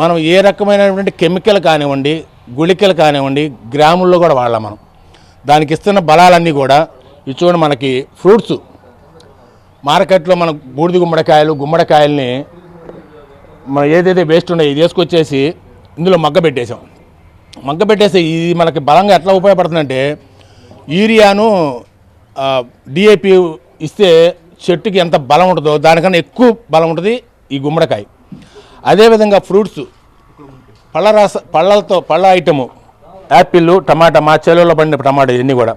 మనం ఏ రకమైనటువంటి కెమికల్ కానివ్వండి గుళికలు కానివ్వండి గ్రాముల్లో కూడా వాడాలి మనం. దానికి ఇస్తున్న బలాలన్నీ కూడా ఇవి చూడండి మనకి ఫ్రూట్స్. మార్కెట్లో మన బూడిద గుమ్మడికాయలు గుమ్మడికాయల్ని మనం ఏదైతే వేస్ట్ ఉన్నాయో ఇది తీసుకొచ్చేసి ఇందులో మగ్గ పెట్టేసాం మగ్గ పెట్టేసి ఇది మనకి బలంగా ఎట్లా ఉపయోగపడుతుందంటే యూరియాను డిఏపి ఇస్తే చెట్టుకి ఎంత బలం ఉంటుందో దానికన్నా ఎక్కువ బలం ఉంటుంది ఈ గుమ్మడికాయ. అదేవిధంగా ఫ్రూట్స్ పళ్ళ రస పళ్ళతో పళ్ళ ఐటము యాపిల్ టమాటా మా చెరువులో పండిన టమాటా ఇవన్నీ కూడా.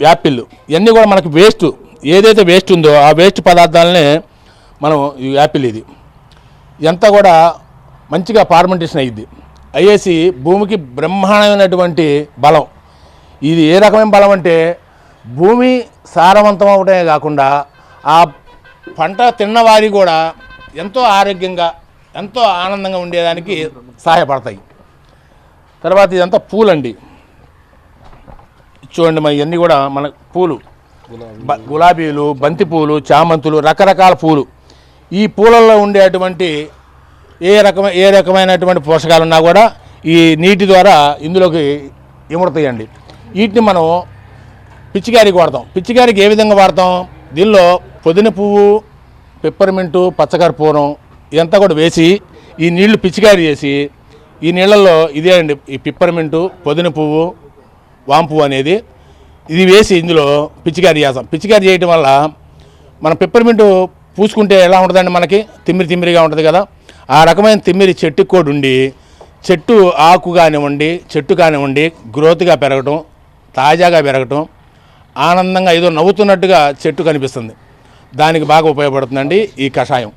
యాపిల్ ఇవన్నీ కూడా మనకి వేస్ట్ ఏదైతే వేస్ట్ ఉందో ఆ వేస్ట్ పదార్థాలనే మనం ఈ యాపిల్ ఇది. ఇదంతా కూడా మంచిగా ఫార్మెంటేషన్ అయ్యిద్ది. అయ్యేసి భూమికి బ్రహ్మాండమైనటువంటి బలం. ఇది ఏ రకమైన బలం అంటే భూమి సారవంతం అవడమే కాకుండా ఆ పంట తిన్నవారి కూడా ఎంతో ఆరోగ్యంగా ఎంతో ఆనందంగా ఉండేదానికి సహాయపడతాయి. తర్వాత ఇదంతా పూలండి. చూడండి మన ఇవన్నీ కూడా మన పూలు. గులాబీలు బంతి పూలు చామంతులు రకరకాల పూలు. ఈ పూలల్లో ఉండేటువంటి ఏ రకమైన ఏ రకమైనటువంటి పోషకాలు ఉన్నా కూడా ఈ నీటి ద్వారా ఇందులోకి ఇముడతాయండి. వీటిని మనం పిచ్చికారికి వాడతాం. పిచ్చికారికి ఏ విధంగా వాడతాం? దీనిలో పుదీన పువ్వు పెప్పర్మింటు పచ్చకర్పూరం ఇదంతా కూడా వేసి ఈ నీళ్ళు పిచ్చికారి చేసి ఈ నీళ్ళల్లో ఇదే అండి ఈ పిప్పర్మింటు పొదిన పువ్వు వాంపు అనేది ఇది వేసి ఇందులో పిచ్చికారి చేస్తాం. పిచ్చికారి చేయటం వల్ల మన పిప్పర్మెంట్ పూసుకుంటే ఎలా ఉంటుందండి మనకి? తిమ్మిరి తిమ్మిరిగా ఉంటుంది కదా. ఆ రకమైన తిమ్మిరి చెట్టు కూడా ఉండి చెట్టు ఆకు కానివ్వండి చెట్టు కానివ్వండి గ్రోత్గా పెరగటం తాజాగా పెరగటం ఆనందంగా ఏదో నవ్వుతున్నట్టుగా చెట్టు కనిపిస్తుంది. దానికి బాగా ఉపయోగపడుతుందండి ఈ కషాయం.